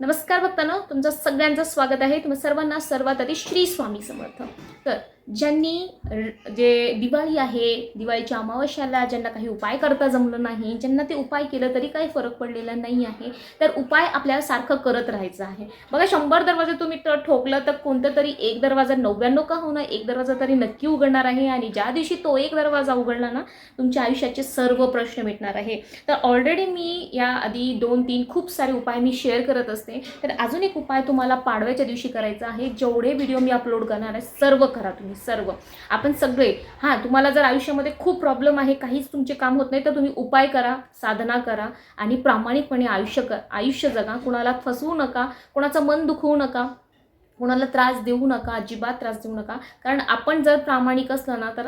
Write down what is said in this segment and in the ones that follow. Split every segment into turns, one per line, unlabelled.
नमस्कार भक्तांनो तुमचं सगळ्यांचं स्वागत आहे. तुम्ही सर्वांना सर्वात आधी श्री स्वामी समर्थ. तर ज्यांनी जे दिवाळी आहे दिवाळीच्या अमावस्याला ज्यांना काही उपाय करता जमलं नाही ज्यांना ते उपाय केलं तरी काही फरक पडलेला नाही आहे तर उपाय आपल्याला सारखं करत राहायचं आहे. बघा शंभर दरवाजे तुम्ही तर ठोकलं तर कोणतं तरी एक दरवाजा नव्याण्णव का होणं एक दरवाजा तरी नक्की उघडणार आहे आणि ज्या दिवशी तो एक दरवाजा उघडला ना तुमच्या आयुष्याचे सर्व प्रश्न मिटणार आहे. तर ऑलरेडी मी या आधी दोन तीन खूप सारे उपाय मी शेअर करत असते. तर अजून एक उपाय तुम्हाला पाडव्याच्या दिवशी करायचा आहे. जेवढे व्हिडिओ मी अपलोड करणार आहे सर्व करा तुम्ही. सर्व. आपण सगळे हां तुम्हाला जर आयुष्यामध्ये खूप प्रॉब्लेम आहे काहीच तुमचे काम होत नाही तर तुम्ही उपाय करा साधना करा आणि प्रामाणिकपणे आयुष्य क आयुष्य जगा. कुणाला फसवू नका कुणाचं मन दुखवू नका कुणाला त्रास देऊ नका अजिबात त्रास देऊ नका. कारण आपण जर प्रामाणिक असलं ना तर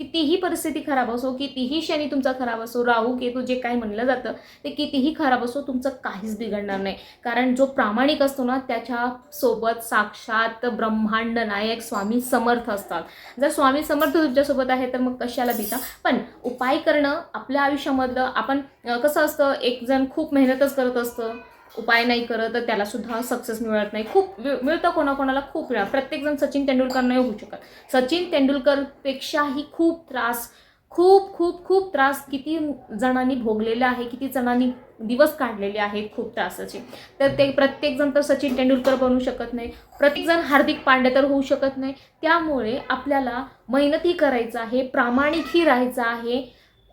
कितीही परिस्थिती खराब असो कितीही शनी तुमचा खराब असो राहू केतू जे काही म्हणलं जातं ते कितीही खराब असो तुमचं काहीच बिघडणार नाही. कारण जो प्रामाणिक असतो ना त्याच्यासोबत साक्षात ब्रह्मांड नायक स्वामी समर्थ असतात. जर स्वामी समर्थ तुमच्यासोबत आहे तर मग कशाला भीता? पण उपाय करणं आपल्या आयुष्यामधलं आपण कसं असतं एक जण खूप मेहनतच करत असतं उपाय नाही करत तर त्याला सुद्धा सक्सेस मिळत नाही. खूप मिळतं कोणाकोणाला खूप वेळा. प्रत्येकजण सचिन तेंडुलकर नाही होऊ शकत. सचिन तेंडुलकरपेक्षाही खूप त्रास खूप खूप खूप त्रास किती जणांनी भोगलेले आहे किती जणांनी दिवस काढलेले आहेत खूप त्रासाचे. तर ते प्रत्येकजण तर सचिन तेंडुलकर बनू शकत नाही. प्रत्येकजण हार्दिक पांडे तर होऊ शकत नाही. त्यामुळे आपल्याला मेहनतही करायचं आहे प्रामाणिकही राहायचं आहे.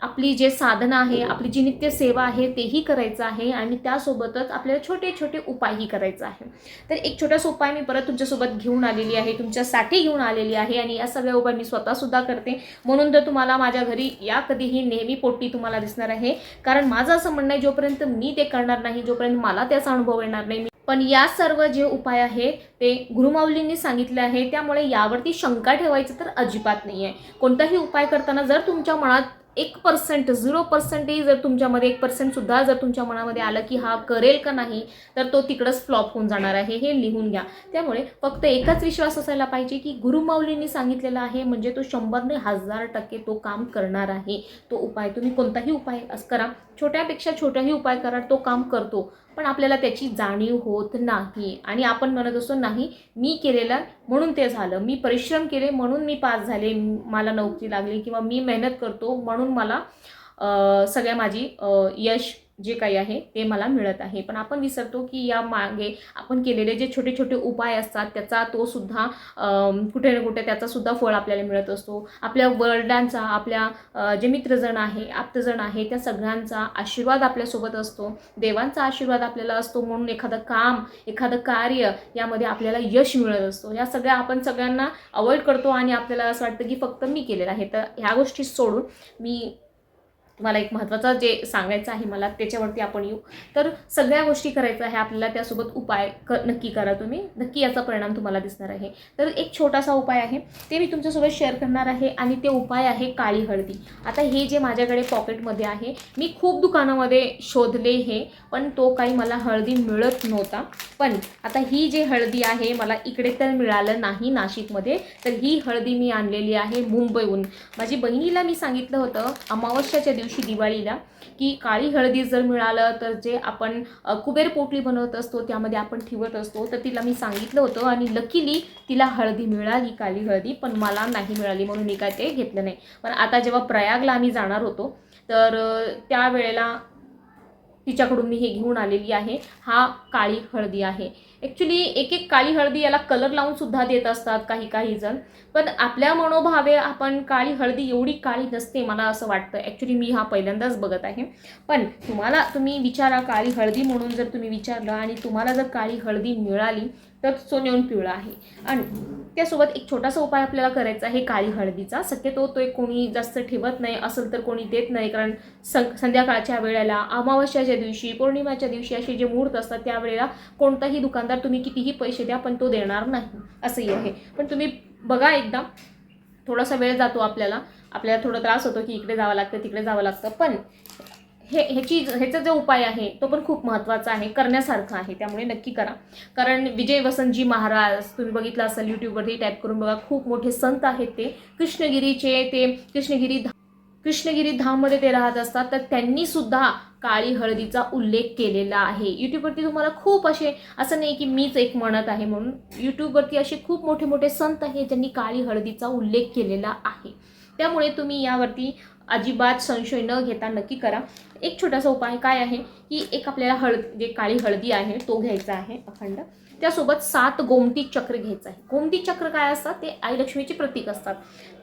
आपली जे साधना आहे आपली जी नित्य सेवा आहे तेही करायचं आहे आणि त्यासोबतच आपल्याला छोटे छोटे उपायही करायचं आहे. तर एक छोटासा उपाय मी परत तुमच्यासोबत घेऊन आलेली आहे तुमच्यासाठी घेऊन आलेली आहे आणि या सगळ्या उपाय मी स्वतःसुद्धा करते. म्हणून तर तुम्हाला माझ्या घरी या कधीही नेहमी पोटी तुम्हाला दिसणार आहे. कारण माझं असं म्हणणं आहे जोपर्यंत मी ते करणार नाही जोपर्यंत मला त्याचा अनुभव येणार नाही मी पण या सर्व जे उपाय आहेत ते गुरुमाऊलींनी सांगितले आहे त्यामुळे यावरती शंका ठेवायचं तर अजिबात नाही आहे कोणताही उपाय करताना जर तुमच्या मनात एक पर्सेंट झिरो पर्सेंटही जर तुमच्यामध्ये एक पर्सेंटसुद्धा जर तुमच्या मनामध्ये आलं की हा करेल का नाही तर तो तिकडंच फ्लॉप होऊन जाणार आहे हे लिहून घ्या. त्यामुळे फक्त एकच विश्वास असायला पाहिजे की गुरुमाऊलींनी सांगितलेला आहे म्हणजे तो शंभरने हजार टक्के तो काम करणार आहे. तो उपाय तुम्ही कोणताही उपाय असं करा. छोट्यापेक्षा छोटाही उपाय करा तो काम करतो. पण आपल्याला त्याची जाणीव होत नाही. आणि आपण म्हणत असतो नाही मी केलेलं म्हणून ते झालं. मी परिश्रम केले म्हणून मी पास झाले. मला नोकरी लागली किंवा मी मेहनत करतो म्हणून मला सगळ्या माझी यश जे काही आहे ते मला मिळत आहे. पण आपण विसरतो की या मागे आपण केलेले जे छोटे छोटे उपाय असतात त्याचा तो सुद्धा कुठे ना कुठे त्याचा सुद्धा फळ आपल्याला मिळत असतो. आपल्या वर्ल्डांचा आपल्या जे मित्रजण आहे आप्तजण आहे त्या सगळ्यांचा आशीर्वाद आपल्यासोबत असतो. देवांचा आशीर्वाद आपल्याला असतो म्हणून एखादं काम एखादं कार्य यामध्ये आपल्याला यश मिळत असतो. या सगळ्या आपण सगळ्यांना अवॉइड करतो आणि आपल्याला असं वाटतं की फक्त मी केलेलं आहे. तर ह्या गोष्टी सोडून मी तुम्हाला एक महत्त्वाचं जे सांगायचं आहे मला त्याच्यावरती आपण येऊ. तर सगळ्या गोष्टी करायचं आहे आपल्याला त्यासोबत उपाय क नक्की करा तुम्ही. नक्की याचा परिणाम तुम्हाला दिसणार आहे. तर एक छोटासा उपाय आहे ते मी तुमच्यासोबत शेअर करणार आहे आणि ते उपाय आहे काळी हळदी. आता हे जे माझ्याकडे पॉकेटमध्ये आहे मी खूप दुकानामध्ये शोधले हे पण तो काही मला हळदी मिळत नव्हता. पण आता ही जी हळदी आहे मला इकडे तर मिळालं नाही नाशिकमध्ये तर ही हळदी मी आणलेली आहे मुंबईहून. माझी बहिणीला मी सांगितलं होतं अमावस्याच्या दिवशी दिवाळीला की काळी हळदी जर मिळालं तर जे आपण कुबेर पोटली बनवत असतो त्यामध्ये आपण ठेवत असतो तर तिला मी सांगितलं होतं आणि लकीली तिला हळदी मिळाली काळी हळदी पण मला नाही मिळाली म्हणून मी काय ते घेतलं नाही. पण आता जेव्हा प्रयागला आम्ही जाणार होतो तर त्यावेळेला तिच्याकडून मी हे घेऊन आलेली आहे. हा काळी हळदी आहे. ॲक्च्युली एक एक काळी हळदी याला कलर लावून सुद्धा देत असतात काही काही जण. पण आपल्या मनोभावे आपण काळी हळदी एवढी काळी नसते मला असं वाटतं. ॲक्च्युली मी हा पहिल्यांदाच बघत आहे. पण तुम्हाला तुम्ही विचारा काळी हळदी म्हणून जर तुम्ही विचारलं आणि तुम्हाला जर काळी हळदी मिळाली तर सोन्याहून पिवळा आहे. आणि त्यासोबत एक छोटासा उपाय आपल्याला करायचा आहे काळी हळदीचा. शक्यतो तो एक कोणी जास्त ठेवत नाही असेल तर कोणी देत नाही कारण सं संध्याकाळच्या वेळेला अमावस्याच्या दिवशी पौर्णिमाच्या दिवशी असे जे मुहूर्त असतात त्यावेळेला कोणताही दुकानदार तुम्ही कितीही पैसे द्या पण तो देणार नाही. असंही आहे. पण तुम्ही बघा एकदा. थोडासा वेळ जातो आपल्याला. आपल्याला थोडा त्रास होतो की इकडे जावं लागतं तिकडे जावं लागतं. पण हे ह्याची ह्याचा जो उपाय आहे तो पण खूप महत्त्वाचा आहे करण्यासारखा आहे त्यामुळे नक्की करा. कारण विजय वसंतजी महाराज तुम्ही बघितलं असेल यूट्यूबवरती टाईप करून बघा खूप मोठे संत आहेत ते. कृष्णगिरीचे ते कृष्णगिरी कृष्णगिरी धाममध्ये ते राहत असतात तर त्यांनी सुद्धा काळी हळदीचा उल्लेख केलेला आहे. यूट्यूबवरती तुम्हाला खूप असे असं नाही की मीच एक म्हणत आहे म्हणून यूट्यूबवरती असे खूप मोठे मोठे संत आहेत ज्यांनी काळी हळदीचा उल्लेख केलेला आहे. त्यामुळे तुम्ही यावरती अजिबात संशय न घेता नक्की करा. एक छोटासा उपाय काय आहे की एक आपल्याला हळद जे काळी हळदी आहे तो घ्यायचा आहे अखंड. त्यासोबत सात गोमती चक्र घ्यायचं आहे. गोमती चक्र काय असतात? ते आई लक्ष्मीचे प्रतीक असतात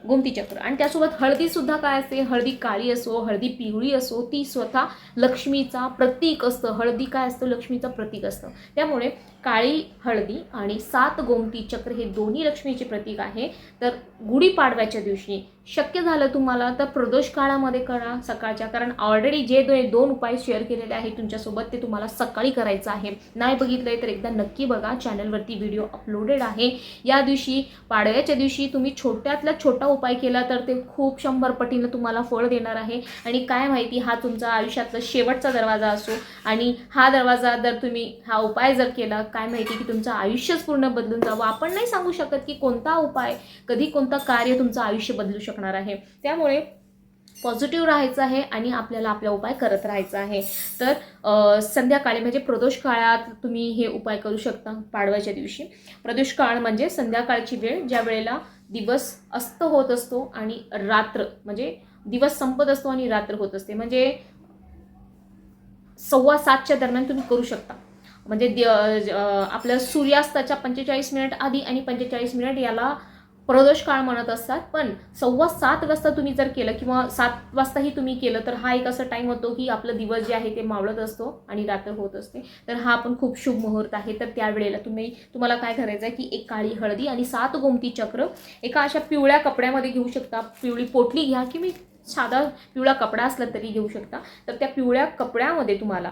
गोमती चक्र. आणि त्यासोबत हळदीसुद्धा काय असते? हळदी काळी असो हळदी पिवळी असो ती स्वतः लक्ष्मीचा प्रतीक असतं. हळदी काय असतं? लक्ष्मीचं प्रतीक असतं. त्यामुळे काळी हळदी आणि सात गोमती चक्र हे दोन्ही लक्ष्मीचे प्रतीक आहे. तर गुढीपाडव्याच्या दिवशी शक्य झालं तुम्हाला तर प्रदोष काळामध्ये करा सकाळच्या. कारण ऑलरेडी जे दोन दोन उपाय शेअर केलेले आहेत. तुमच्यासोबत ते तुम्हाला सकाळी करायचं आहे. नाही बघितलंय तर एकदा नक्की बघा. चॅनलवरती व्हिडिओ अपलोडेड आहे. या दिवशी पाडव्याच्या दिवशी तुम्ही छोट्यातला छोटा उपाय केला तर ते खूप शंभर पटीनं तुम्हाला फळ देणार आहे. आणि काय माहिती हा तुमचा आयुष्यातला शेवटचा दरवाजा असो. आणि हा दरवाजा जर तुम्ही हा उपाय जर केला काय माहिती की तुमचं आयुष्यच पूर्ण बदलून जावं. आपण नाही सांगू शकत की कोणता उपाय कधी कोणतं कार्य तुमचं आयुष्य बदलू शकणार आहे. त्यामुळे पॉझिटिव्ह राहायचं आहे आणि आपल्याला आपला उपाय करत राहायचा आहे. तर संध्याकाळी म्हणजे प्रदोष काळात तुम्ही हे उपाय करू शकता पाडव्याच्या दिवशी. प्रदोष काळ म्हणजे संध्याकाळची वेळ ज्या वेळेला दिवस अस्त होत असतो आणि रात्र म्हणजे दिवस संपत असतो आणि रात्र होत असते. म्हणजे सव्वा सातच्या दरम्यान तुम्ही करू शकता. म्हणजे आपल्या सूर्यास्ताच्या पंचेचाळीस मिनिट आधी आणि पंचेचाळीस मिनिट याला प्रदोष काळ म्हणत असतात. पण सव्वा सात वाजता तुम्ही जर केलं किंवा सात वाजताही तुम्ही केलं तर हा एक असा टाईम होतो की आपलं दिवस जे आहे ते मावळत असतो आणि रात्र होत असते. तर हा पण खूप शुभ मुहूर्त आहे. तर त्यावेळेला तुम्ही तुम्हाला काय करायचं आहे की एक काळी हळदी आणि सात गोमती चक्र एका अशा पिवळ्या कपड्यामध्ये घेऊ शकता. पिवळी पोटली घ्या की मी साधा पिवळा कपडा असला तरी घेऊ शकता. तर त्या पिवळ्या कपड्यामध्ये तुम्हाला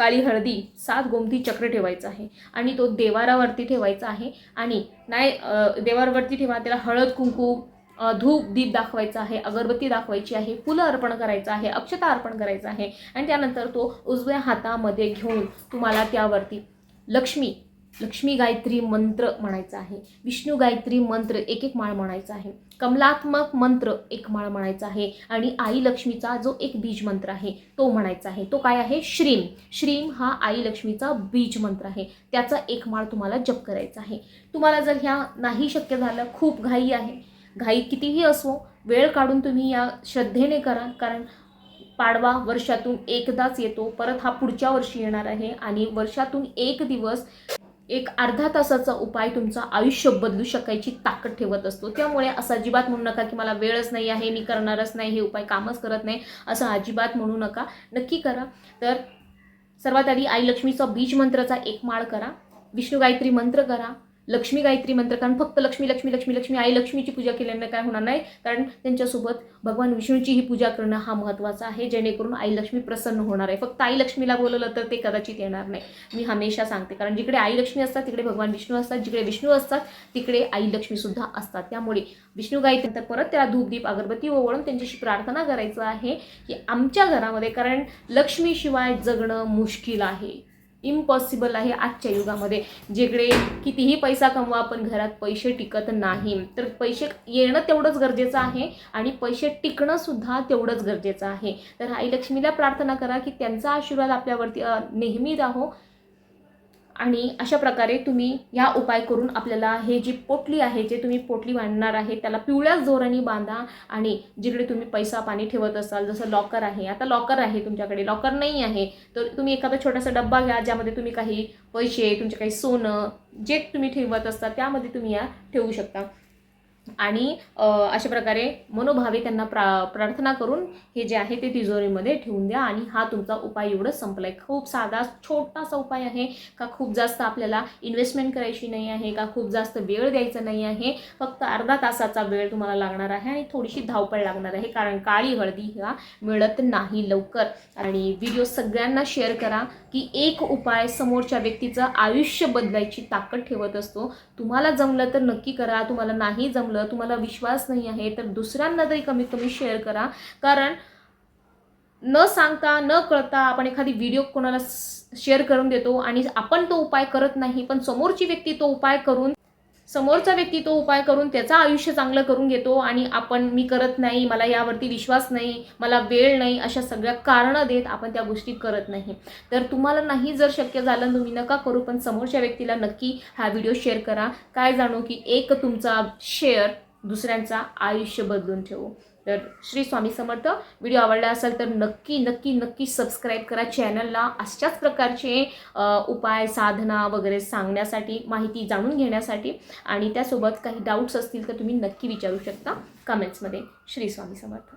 काळी हळदी सात गोमती चक्र ठेवायचं आहे आणि तो देवारावरती ठेवायचा आहे आणि नाही देवारावरती ठेवा त्याला हळद कुंकू धूप दीप दाखवायचा आहे अगरबत्ती दाखवायची आहे फुलं अर्पण करायचं आहे अक्षता अर्पण करायचं आहे आणि त्यानंतर तो उजव्या हातामध्ये घेऊन तुम्हाला त्यावरती लक्ष्मी लक्ष्मी गायत्री मंत्र म्हणायचा आहे. विष्णू गायत्री मंत्र एक एक माळ म्हणायचा आहे. कमलात्मक मंत्र एक माळ म्हणायचा आहे. आणि आई लक्ष्मीचा जो एक बीज मंत्र आहे तो म्हणायचा आहे. तो काय आहे? श्रीम. श्रीम हा आई लक्ष्मीचा बीज मंत्र आहे. त्याचा एक माळ तुम्हाला जप करायचा आहे. तुम्हाला जर ह्या नाही शक्य झालं खूप घाई आहे. घाई कितीही असो वेळ काढून तुम्ही या श्रद्धेने करा. कारण पाडवा वर्षातून एकदाच येतो. परत हा पुढच्या वर्षी येणार आहे. आणि वर्षातून एक दिवस एक अर्धा तासाचा उपाय तुमचं आयुष्य बदलू शकायची ताकद ठेवत असतो. त्यामुळे असं अजिबात म्हणू नका की मला वेळच नाही आहे मी करणारच नाही हे उपाय कामच करत नाही असं अजिबात म्हणू नका. नक्की करा. तर सर्वात आधी आई लक्ष्मीचा बीज मंत्राचा एक माळ करा. विष्णू गायत्री मंत्र करा. लक्ष्मी गायत्री मंत्र कारण फक्त लक्ष्मी लक्ष्मी लक्ष्मी लक्ष्मी आई लक्ष्मीची पूजा केल्याने काय होणार नाही कारण त्यांच्यासोबत भगवान विष्णूचीही पूजा करणं हा महत्त्वाचा आहे जेणेकरून आई लक्ष्मी प्रसन्न होणार आहे. फक्त आई लक्ष्मीला बोलवलं तर ते कदाचित येणार नाही. मी हमेशा सांगते कारण जिकडे आई लक्ष्मी असतात तिकडे भगवान विष्णू असतात जिकडे विष्णू असतात तिकडे आई लक्ष्मी सुद्धा असतात. त्यामुळे विष्णू गायत्री नंतर परत त्याला धूपदीप अगरबत्ती ओवळून त्यांच्याशी प्रार्थना करायचं आहे की आमच्या घरामध्ये कारण लक्ष्मीशिवाय जगणं मुश्किल आहे. इम्पॉसिबल आहे आजच्या युगामध्ये. जिकडे कितीही पैसा कमवा पण घरात पैसे टिकत नाही. तर पैसे येणं तेवढंच गरजेचं आहे आणि पैसे टिकणं सुद्धा तेवढंच गरजेचं आहे. तर आई लक्ष्मीला प्रार्थना करा की त्यांचा आशीर्वाद आपल्यावरती नेहमी राहो. आणि अशा प्रकारे तुम्ही ह्या उपाय करून आपल्याला हे जी पोटली आहे जे तुम्ही पोटली बांधणार आहे त्याला पिवळ्याच जोराने बांधा आणि जिकडे तुम्ही पैसा पाणी ठेवत असाल जसं लॉकर आहे. आता लॉकर आहे तुमच्याकडे. लॉकर नाही आहे. तर तुम्ही एखादा छोटासा डब्बा घ्या ज्यामध्ये तुम्ही काही पैसे तुमचे काही सोनं जे तुम्ही ठेवत असता त्यामध्ये तुम्ही या ठेवू शकता. आणि अशा प्रकारे मनोभावे त्यांना प्रा प्रार्थना करून हे जे आहे ते तिजोरीमध्ये ठेवून द्या आणि हा तुमचा उपाय एवढंच संपलाय. खूप साधा छोटासा उपाय आहे का खूप जास्त आपल्याला इन्व्हेस्टमेंट करायची नाही आहे का खूप जास्त वेळ द्यायचा नाही आहे. फक्त अर्धा तासाचा वेळ तुम्हाला लागणार आहे आणि थोडीशी धावपळ लागणार आहे कारण काळी हळदी ह्या मिळत नाही लवकर. आणि व्हिडिओ सगळ्यांना शेअर करा की एक उपाय समोरच्या व्यक्तीचं आयुष्य बदलायची ताकद ठेवत असतो. तुम्हाला जमलं तर नक्की करा तुम्हाला नाही जमलं तुम्हाला विश्वास नाही आहे तर दुसऱ्यांना तरी कमीत कमी शेअर करा. कारण न सांगता न कळता आपण एखादी व्हिडिओ कोणाला शेअर करून देतो आणि आपण तो उपाय करत नाही पण समोरची व्यक्ती तो उपाय करून समोरचा व्यक्ती तो उपाय करून त्याचं आयुष्य चांगलं करून घेतो आणि आपण मी करत नाही मला यावरती विश्वास नाही मला वेळ नाही अशा सगळ्या कारणं देत आपण त्या गोष्टी करत नाही. तर तुम्हाला नाही जर शक्य झालं तुम्ही नका करू पण समोरच्या व्यक्तीला नक्की हा व्हिडिओ शेअर करा. काय जाणू की एक तुमचा शेअर दुसऱ्यांचा आयुष्य बदलून ठेवू. तर श्री स्वामी समर्थ व्हिडिओ आवडला असेल तर नक्की नक्की नक्की सबस्क्राईब करा चॅनलला अशाच प्रकारचे उपाय साधना वगैरे सांगण्यासाठी माहिती जाणून घेण्यासाठी आणि त्यासोबत काही डाऊट्स असतील तर तुम्ही नक्की विचारू शकता. कमेंट्समध्ये श्री स्वामी समर्थ.